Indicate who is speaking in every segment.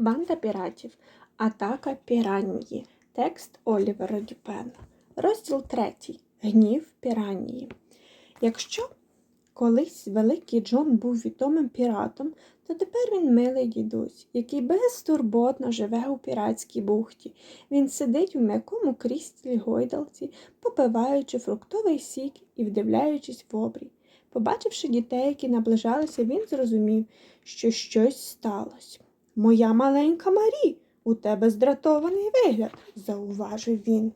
Speaker 1: Банда піратів. Атака піранії. Текст Олівера Дюпена. Розділ третій. Гнів піранії. Якщо колись великий Джон був відомим піратом, то тепер він милий дідусь, який безтурботно живе у піратській бухті. Він сидить у м'якому кріслі гойдалці, попиваючи фруктовий сік і вдивляючись в обрій. Побачивши дітей, які наближалися, він зрозумів, що щось сталося. Моя маленька Марі, у тебе здратований вигляд, зауважив він.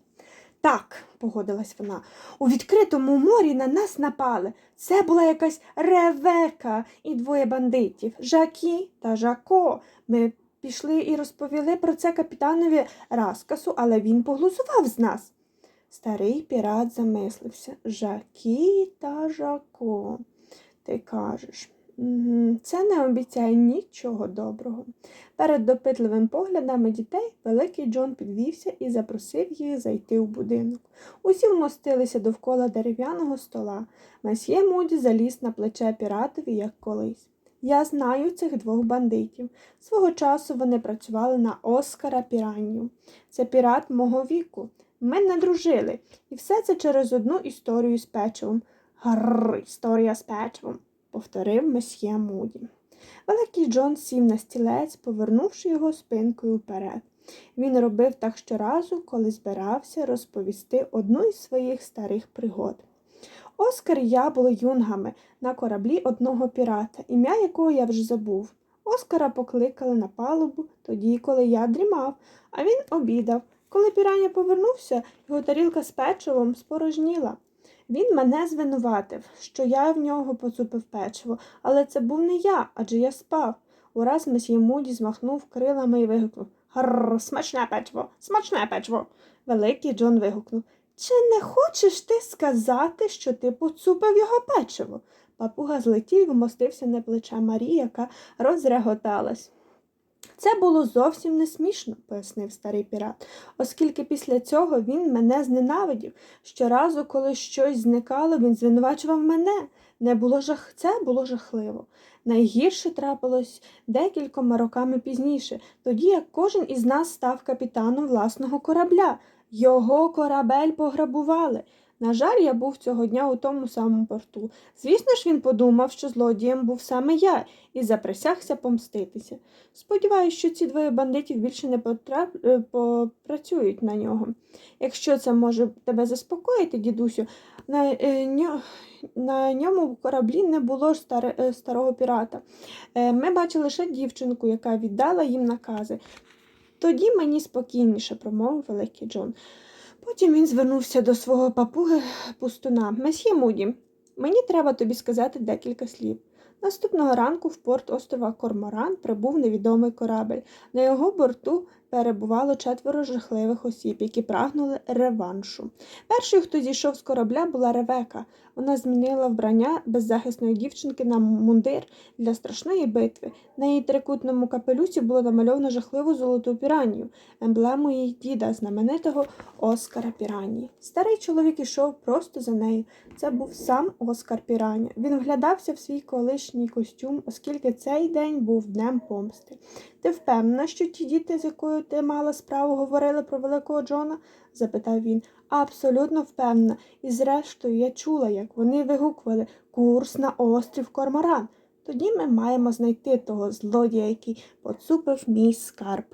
Speaker 1: Так, погодилась вона, у відкритому морі на нас напали. Це була якась ревека і двоє бандитів Жакі та Жако. Ми пішли і розповіли про це капітанові Раскасу, але він поглузував з нас. Старий пірат замислився. Жакі та Жако. Ти кажеш. «Мгм, Це не обіцяє нічого доброго. Перед допитливим поглядами дітей великий Джон підвівся і запросив їх зайти у будинок. Усі вмостилися довкола дерев'яного стола. Месьє Муді заліз на плече піратові, як колись. Я знаю цих двох бандитів. Свого часу вони працювали на Оскара Піранню. Це пірат мого віку. Ми не дружили, і все це через одну історію з печивом. Гррр, історія з печивом, повторив месьє Муді. Великий Джон сів на стілець, повернувши його спинкою вперед. Він робив так щоразу, коли збирався розповісти одну із своїх старих пригод. Оскар і я були юнгами на кораблі одного пірата, ім'я якого я вже забув. Оскара покликали на палубу тоді, коли я дрімав, а він обідав. Коли пірання повернувся, його тарілка з печивом спорожніла. Він мене звинуватив, що я в нього поцупив печиво, але це був не я, адже я спав. Ураз месьє Муді змахнув крилами і вигукнув Гарр, смачне печиво, смачне печиво. Великий Джон вигукнув Чи не хочеш ти сказати, що ти поцупив його печиво? Папуга злетів і вмостився на плече Марії, яка розреготалась. Це було зовсім не смішно, пояснив старий пірат, оскільки після цього він мене зненавидів. Щоразу, коли щось зникало, він звинувачував мене. Не було жах... Це було жахливо. Найгірше трапилось декількома роками пізніше, тоді як кожен із нас став капітаном власного корабля. Його корабель пограбували. На жаль, я був цього дня у тому самому порту. Звісно ж, він подумав, що злодієм був саме я, і заприсягся помститися. Сподіваюся, що ці двоє бандитів більше не потрап... е, попрацюють на нього. Якщо це може тебе заспокоїти, дідусю, на, е, на ньому в кораблі не було старе... е, старого пірата. Ми бачили лише дівчинку, яка віддала їм накази. Тоді мені спокійніше, промовив великий Джон. Потім він звернувся до свого папуги пустуна. Месьє Муді, мені треба тобі сказати декілька слів. Наступного ранку в порт острова Корморан прибув невідомий корабель. На його борту перебувало четверо жахливих осіб, які прагнули реваншу. Першою, хто зійшов з корабля, була Ревека. Вона змінила вбрання беззахисної дівчинки на мундир для страшної битви. На її трикутному капелюсі було намальовано жахливу золоту піранію, емблему її діда, знаменитого Оскара Піранії. Старий чоловік ішов просто за нею. Це був сам Оскар Піраня. Він вглядався в свій колишній костюм, оскільки цей день був днем помсти. Ти впевнена, що ті діти, з якою ти мала справу, говорили про великого Джона? запитав він. Абсолютно впевнена. І зрештою я чула, як вони вигукували курс на острів Корморан. Тоді ми маємо знайти того злодія, який поцупив мій скарб.